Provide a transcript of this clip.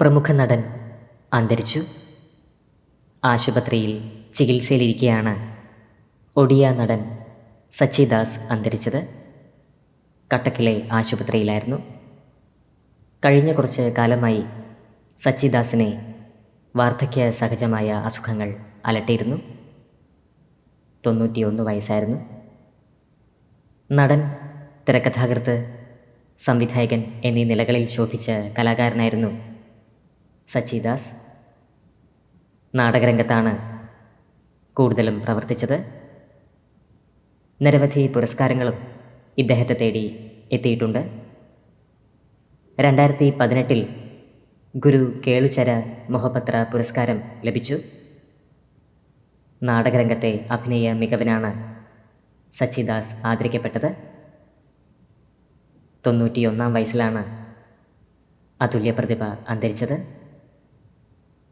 പ്രമുഖ നടൻ അന്തരിച്ചു. ആശുപത്രിയിൽ ചികിത്സയിലിരിക്കെയാണ് ഒഡിയ നടൻ സച്ചിദാസ് അന്തരിച്ചത്. കട്ടക്കിലെ ആശുപത്രിയിലായിരുന്നു. കഴിഞ്ഞ കുറച്ച് കാലമായി സച്ചിദാസിനെ വാർദ്ധക്യ സഹജമായ അസുഖങ്ങൾ അലട്ടിയിരുന്നു. തൊണ്ണൂറ്റിയൊന്ന് വയസ്സായിരുന്നു. നടൻ തിരക്കഥാകൃത്ത് സംവിധായകൻ എന്നീ നിലകളിൽ ശോഭിച്ച കലാകാരനായിരുന്നു സച്ചിദാസ്. നാടകരംഗത്താണ് കൂടുതലും പ്രവർത്തിച്ചത്. നിരവധി പുരസ്കാരങ്ങളും ഇദ്ദേഹത്തെ തേടി എത്തിയിട്ടുണ്ട്. രണ്ടായിരത്തി പതിനെട്ടിൽ ഗുരു കേളുചര മൊഹപത്ര പുരസ്കാരം ലഭിച്ചു. നാടകരംഗത്തെ അഭിനയ മികവിനാണ് സച്ചിദാസ് ആദരിക്കപ്പെട്ടത്. തൊണ്ണൂറ്റിയൊന്നാം വയസ്സിലാണ് അതുല്യ പ്രതിഭ അന്തരിച്ചത്.